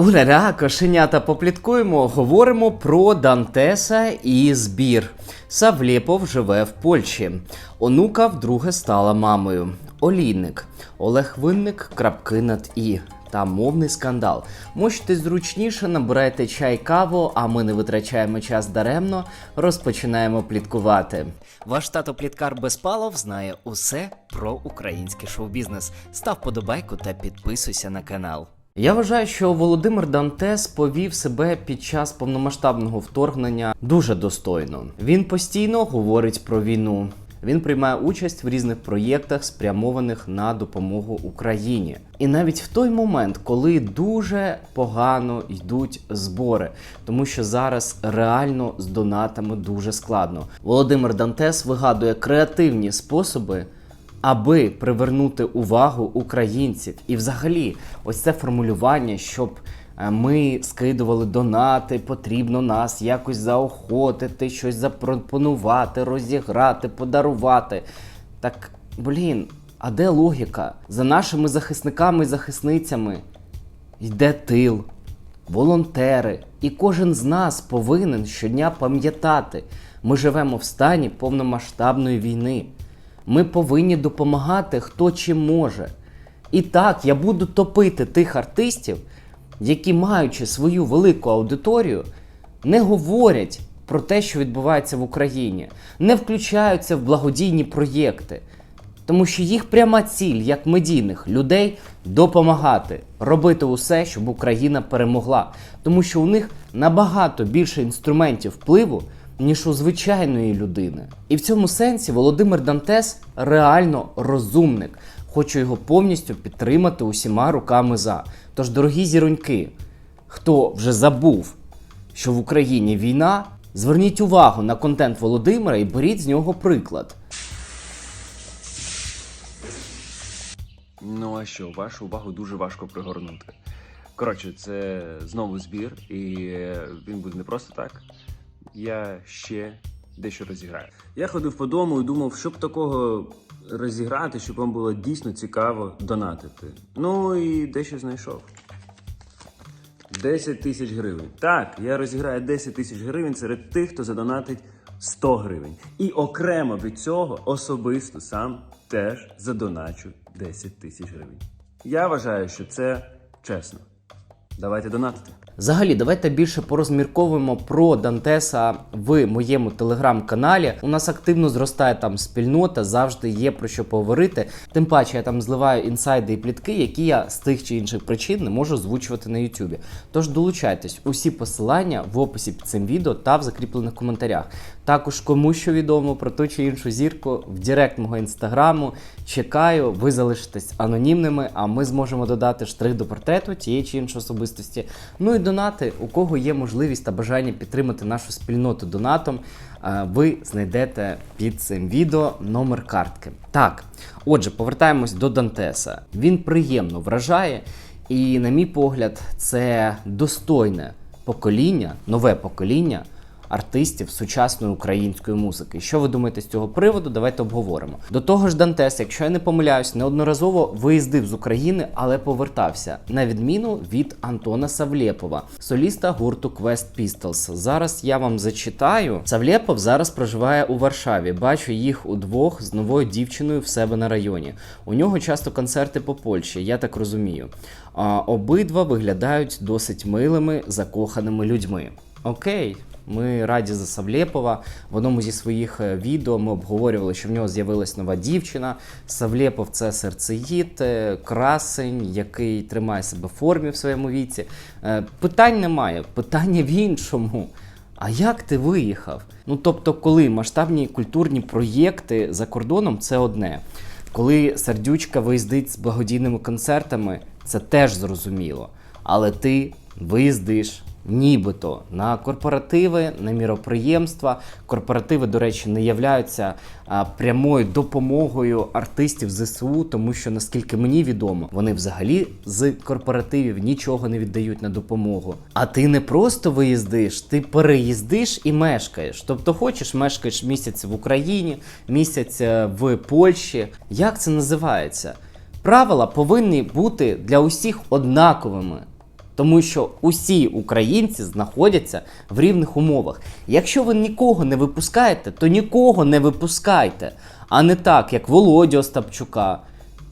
Уля-ля, кошенята попліткуємо, говоримо про Дантеса і збір. Савлєпов живе в Польщі. Онука вдруге стала мамою. Олійник. Олег Винник, крапки над і. Та мовний скандал. Можете зручніше, набирайте чай каву, а ми не витрачаємо час даремно, розпочинаємо пліткувати. Ваш тато Пліткар Безпалов знає усе про український шоу-бізнес. Став подобайку та підписуйся на канал. Я вважаю, що Володимир Дантес повів себе під час повномасштабного вторгнення дуже достойно. Він постійно говорить про війну. Він приймає участь в різних проєктах, спрямованих на допомогу Україні. І навіть в той момент, коли дуже погано йдуть збори, тому що зараз реально з донатами дуже складно. Володимир Дантес вигадує креативні способи аби привернути увагу українців. І взагалі, ось це формулювання, щоб е, ми скидували донати, потрібно нас якось заохотити, щось запропонувати, розіграти, подарувати. Так, блін, а де логіка? За нашими захисниками і захисницями йде тил, волонтери, і кожен з нас повинен щодня пам'ятати, ми живемо в стані повномасштабної війни. Ми повинні допомагати хто чим може. І так, я буду топити тих артистів, які, маючи свою велику аудиторію, не говорять про те, що відбувається в Україні, не включаються в благодійні проєкти. Тому що їх пряма ціль, як медійних людей, допомагати, робити усе, щоб Україна перемогла. Тому що у них набагато більше інструментів впливу, ніж у звичайної людини. І в цьому сенсі Володимир Дантес реально розумник. Хочу його повністю підтримати усіма руками за. Тож, дорогі зіроньки, хто вже забув, що в Україні війна, зверніть увагу на контент Володимира і беріть з нього приклад. Ну а що, вашу увагу дуже важко пригорнути. Коротше, це знову збір, і він буде не просто так. Я ще дещо розіграю. Я ходив по дому і думав, щоб такого розіграти, щоб вам було дійсно цікаво донатити. Ну і дещо знайшов. 10 тисяч гривень. Так, я розіграю 10 тисяч гривень серед тих, хто задонатить 100 гривень. І окремо від цього особисто сам теж задоначу 10 тисяч гривень. Я вважаю, що це чесно. Давайте донатити. Взагалі, давайте більше порозмірковуємо про Дантеса в моєму телеграм-каналі. У нас активно зростає там спільнота, завжди є про що поговорити. Тим паче я там зливаю інсайди і плітки, які я з тих чи інших причин не можу озвучувати на Ютубі. Тож долучайтесь, усі посилання в описі під цим відео та в закріплених коментарях. Також кому що відомо про ту чи іншу зірку в Директ мого інстаграму. Чекаю, ви залишитесь анонімними, а ми зможемо додати штрих до портрету тієї чи іншої особистості. Ну і донати, у кого є можливість та бажання підтримати нашу спільноту донатом, е, ви знайдете під цим відео номер картки. Так, отже, повертаємось до Дантеса. Він приємно вражає, і, на мій погляд, це достойне покоління, нове покоління артистів сучасної української музики. Що ви думаєте з цього приводу? Давайте обговоримо. До того ж, Дантес, якщо я не помиляюсь, неодноразово виїздив з України, але повертався на відміну від Антона Савлєпова, соліста гурту Quest Pistols. Зараз я вам зачитаю. Савлєпов зараз проживає у Варшаві. Бачу їх удвох з новою дівчиною в себе на районі. У нього часто концерти по Польщі, я так розумію. А, обидва виглядають досить милими, закоханими людьми. Окей. Ми раді за Савлєпова. В одному зі своїх е, відео ми обговорювали, що в нього з'явилась нова дівчина. Савлєпов це серцеїд, е, красень, який тримає себе в формі в своєму віці. Е, Питань немає, питання в іншому. А як ти виїхав? Ну тобто, коли масштабні культурні проєкти за кордоном це одне. Коли сердючка виїздить з благодійними концертами, це теж зрозуміло. Але ти виїздиш нібито на корпоративи, на міроприємства. Корпоративи, до речі, не являються прямою допомогою артистів ЗСУ, тому що, наскільки мені відомо, вони взагалі з корпоративів нічого не віддають на допомогу. А ти не просто виїздиш, ти переїздиш і мешкаєш. Тобто, хочеш, мешкаєш місяць в Україні, місяць е, в Польщі. Як це називається? Правила повинні бути для усіх однаковими. Тому що усі українці знаходяться в рівних умовах. Якщо ви нікого не випускаєте, то нікого не випускайте. А не так, як Володю Остапчука.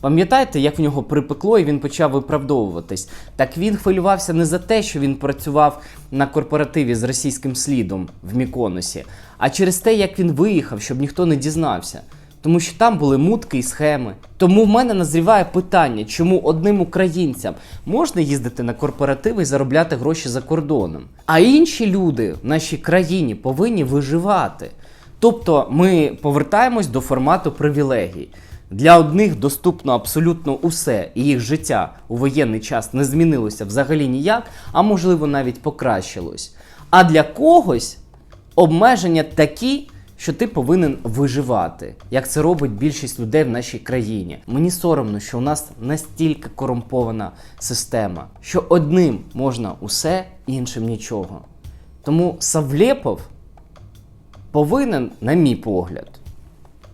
Пам'ятаєте, як в нього припекло і він почав виправдовуватись? Так він хвилювався не за те, що він працював на корпоративі з російським слідом в Міконосі, а через те, як він виїхав, щоб ніхто не дізнався. Тому що там були мутки і схеми. Тому в мене назріває питання, чому одним українцям можна їздити на корпоративи і заробляти гроші за кордоном, а інші люди в нашій країні повинні виживати. Тобто ми повертаємось до формату привілегій. Для одних доступно абсолютно усе, і їх життя у воєнний час не змінилося взагалі ніяк, а можливо навіть покращилось. А для когось обмеження такі, що ти повинен виживати, як це робить більшість людей в нашій країні. Мені соромно, що у нас настільки корумпована система, що одним можна усе, іншим нічого. Тому Савлєпов повинен, на мій погляд,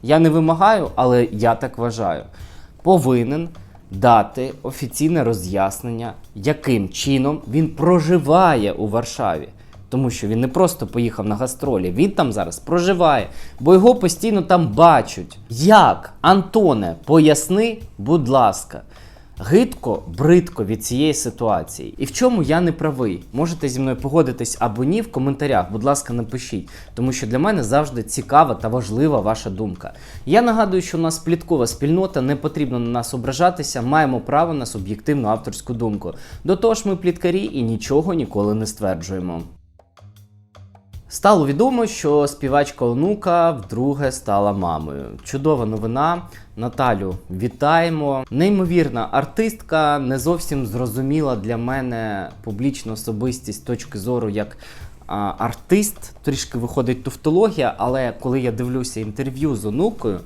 я не вимагаю, але я так вважаю, повинен дати офіційне роз'яснення, яким чином він проживає у Варшаві. Тому що він не просто поїхав на гастролі, він там зараз проживає, бо його постійно там бачать. Як? Антоне, поясни, будь ласка. Гидко, бридко від цієї ситуації. І в чому я не правий? Можете зі мною погодитись або ні в коментарях. Будь ласка, напишіть, тому що для мене завжди цікава та важлива ваша думка. Я нагадую, що у нас пліткова спільнота, не потрібно на нас ображатися, маємо право на суб'єктивну авторську думку. До того ж, ми пліткарі і нічого ніколи не стверджуємо. Стало відомо, що співачка онука вдруге стала мамою. Чудова новина. Наталю, вітаємо. Неймовірна артистка, не зовсім зрозуміла для мене публічна особистість з точки зору як а, артист. Трішки виходить туфтологія, але коли я дивлюся інтерв'ю з онукою,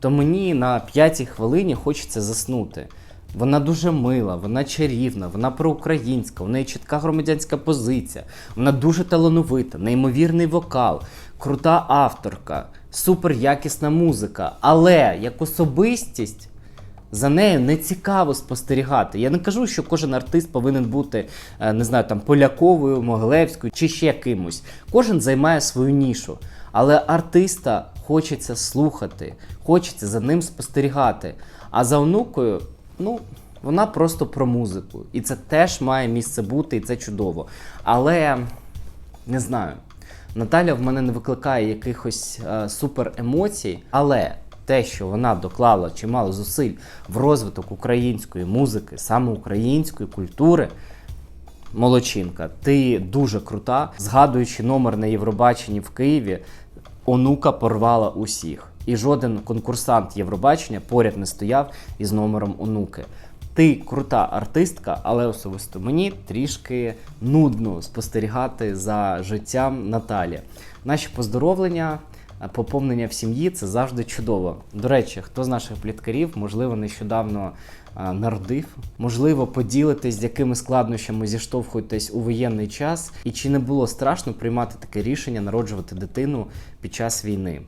то мені на п'ятій хвилині хочеться заснути. Вона дуже мила, вона чарівна, вона проукраїнська, у неї чітка громадянська позиція, вона дуже талановита, неймовірний вокал, крута авторка, супер якісна музика. Але як особистість за нею не цікаво спостерігати. Я не кажу, що кожен артист повинен бути, е, не знаю, там Поляковою, Могилевською чи ще кимось. Кожен займає свою нішу. Але артиста хочеться слухати, хочеться за ним спостерігати. А за онукою, ну, вона просто про музику. І це теж має місце бути, і це чудово. Але не знаю. Наталя в мене не викликає якихось е, супер емоцій, але те, що вона доклала чимало зусиль в розвиток української музики, саме української культури. Молодчинка, ти дуже крута. Згадуючи номер на Євробаченні в Києві, онука порвала усіх. І жоден конкурсант Євробачення поряд не стояв із номером онуки. Ти крута артистка, але особисто мені трішки нудно спостерігати за життям Наталі. Наші поздоровлення, е, поповнення в сім'ї це завжди чудово. До речі, хто з наших пліткарів, можливо, нещодавно е, народив, можливо, поділитись, з якими складнощами зіштовхуєтесь у воєнний час, і чи не було страшно приймати таке рішення народжувати дитину під час війни.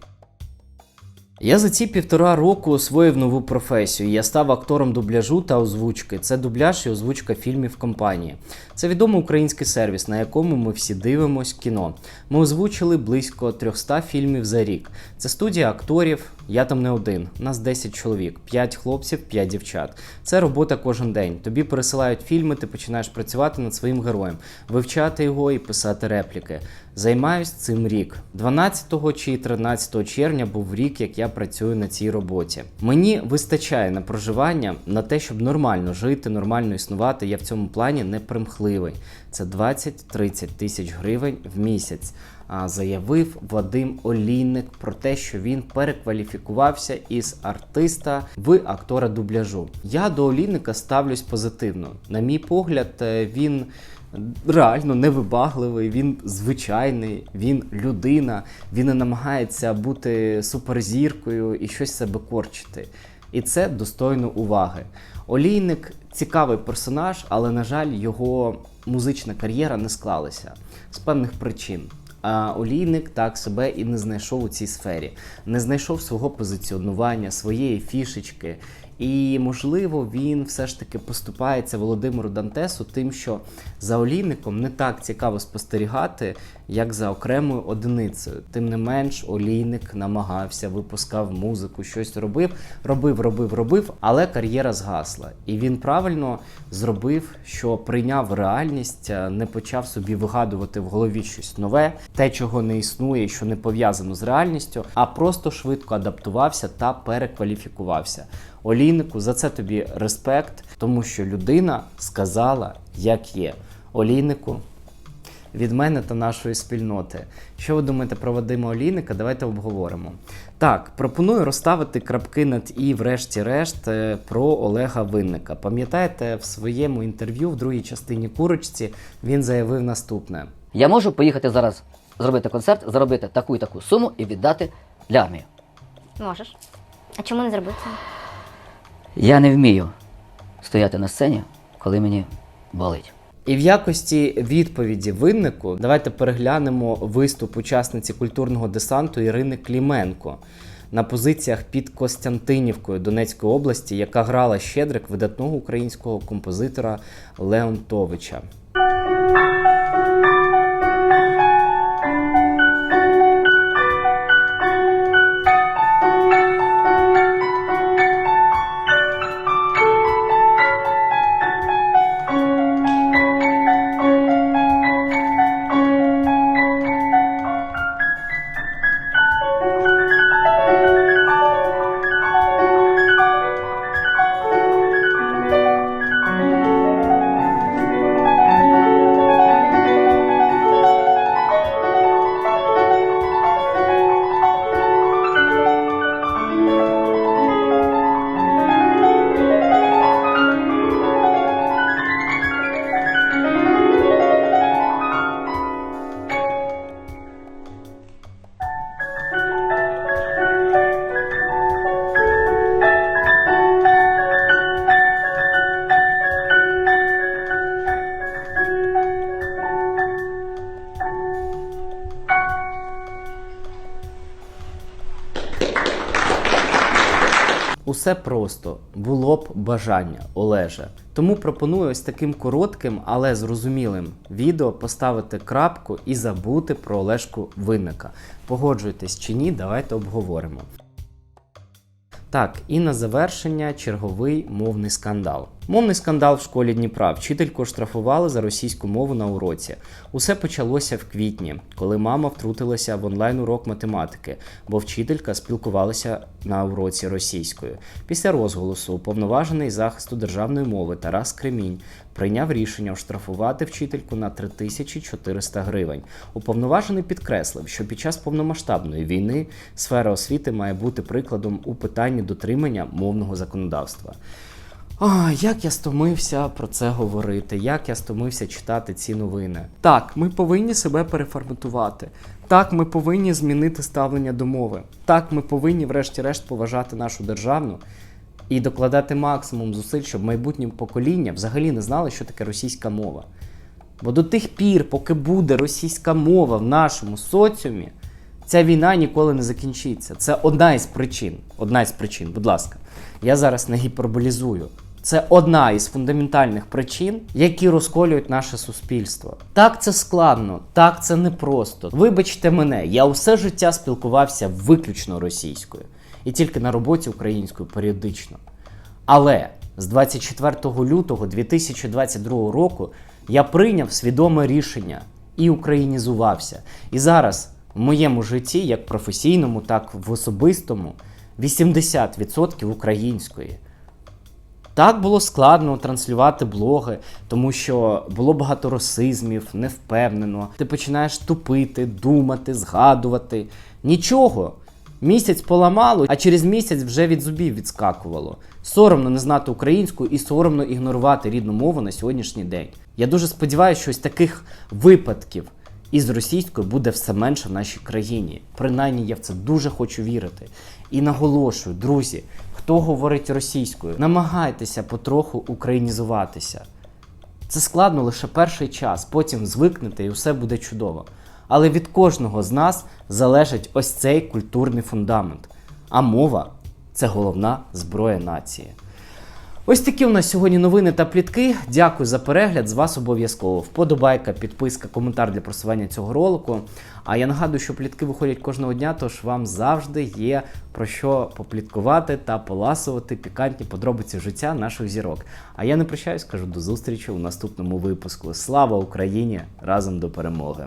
Я за ці півтора року освоїв нову професію. Я став актором дубляжу та озвучки. Це дубляж і озвучка фільмів компанії. Це відомий український сервіс, на якому ми всі дивимось кіно. Ми озвучили близько 300 фільмів за рік. Це студія акторів. Я там не один. Нас 10 чоловік, 5 хлопців, 5 дівчат. Це робота кожен день. Тобі пересилають фільми, ти починаєш працювати над своїм героєм, вивчати його і писати репліки. Займаюсь цим рік. 12 чи 13 червня був рік, як я працюю на цій роботі. Мені вистачає на проживання на те, щоб нормально жити, нормально існувати. Я в цьому плані не примхливий. Це 20-30 тисяч гривень в місяць. Заявив Вадим Олійник про те, що він перекваліфікувався із артиста в актора дубляжу. Я до Олійника ставлюсь позитивно. На мій погляд, е, він реально невибагливий, він звичайний, він людина, він не намагається бути суперзіркою і щось себе корчити. І це достойно уваги. Олійник цікавий персонаж, але, на жаль, його музична кар'єра не склалася з певних причин. Олійник так себе і не знайшов у цій сфері, не знайшов свого позиціонування, своєї фішечки. І можливо він все ж таки поступається Володимиру Дантесу тим, що за олійником не так цікаво спостерігати, як за окремою одиницею. Тим не менш, олійник намагався, випускав музику, щось робив, робив, робив, робив, але кар'єра згасла. І він правильно зробив, що прийняв реальність, не почав собі вигадувати в голові щось нове, те, чого не існує, що не пов'язано з реальністю, а просто швидко адаптувався та перекваліфікувався. Олійнику, за це тобі респект, тому що людина сказала, як є. Олійнику, від мене та нашої спільноти. Що ви думаєте про Вадима Олійника? Давайте обговоримо. Так, пропоную розставити крапки над і, врешті-решт, е, про Олега Винника. Пам'ятаєте, в своєму інтерв'ю в другій частині курочці він заявив наступне: Я можу поїхати зараз зробити концерт, заробити таку і таку суму і віддати для армії. Можеш. А чому не зробити? Я не вмію стояти на сцені, коли мені болить. І в якості відповіді виннику давайте переглянемо виступ учасниці культурного десанту Ірини Кліменко на позиціях під Костянтинівкою Донецької області, яка грала щедрик видатного українського композитора Леонтовича. Усе просто було б бажання, Олеже. Тому пропоную ось таким коротким, але зрозумілим відео поставити крапку і забути про Олешку Винника. Погоджуйтесь чи ні, давайте обговоримо. Так, і на завершення черговий мовний скандал. Мовний скандал в школі Дніпра. Вчительку штрафували за російську мову на уроці. Усе почалося в квітні, коли мама втрутилася в онлайн-урок математики, бо вчителька спілкувалася на уроці російською. Після розголосу уповноважений захисту державної мови Тарас Кремінь прийняв рішення оштрафувати вчительку на 3400 гривень. Уповноважений підкреслив, що під час повномасштабної війни сфера освіти має бути прикладом у питанні дотримання мовного законодавства. А, як я стомився про це говорити, як я стомився читати ці новини. Так, ми повинні себе переформатувати. Так, ми повинні змінити ставлення до мови. Так, ми повинні, врешті-решт, поважати нашу державну і докладати максимум зусиль, щоб майбутнє покоління взагалі не знали, що таке російська мова. Бо до тих пір, поки буде російська мова в нашому соціумі, ця війна ніколи не закінчиться. Це одна із причин. Одна із причин, будь ласка. Я зараз не гіперболізую. Це одна із фундаментальних причин, які розколюють наше суспільство. Так це складно, так це непросто. Вибачте мене, я усе життя спілкувався виключно російською і тільки на роботі українською періодично. Але з 24 лютого 2022 року я прийняв свідоме рішення і українізувався. І зараз в моєму житті, як професійному, так в особистому, 80% української. Так було складно транслювати блоги, тому що було багато расизмів, невпевнено. Ти починаєш тупити, думати, згадувати. Нічого. Місяць поламало, а через місяць вже від зубів відскакувало. Соромно не знати українську і соромно ігнорувати рідну мову на сьогоднішній день. Я дуже сподіваюся, що ось таких випадків із російською буде все менше в нашій країні. Принаймні, я в це дуже хочу вірити. І наголошую, друзі, хто говорить російською, намагайтеся потроху українізуватися. Це складно лише перший час, потім звикнете і все буде чудово. Але від кожного з нас залежить ось цей культурний фундамент. А мова це головна зброя нації. Ось такі у нас сьогодні новини та плітки. Дякую за перегляд. З вас обов'язково вподобайка, підписка, коментар для просування цього ролику. А я нагадую, що плітки виходять кожного дня, тож вам завжди є про що попліткувати та поласувати пікантні подробиці життя наших зірок. А я не прощаюсь, кажу до зустрічі у наступному випуску. Слава Україні! Разом до перемоги!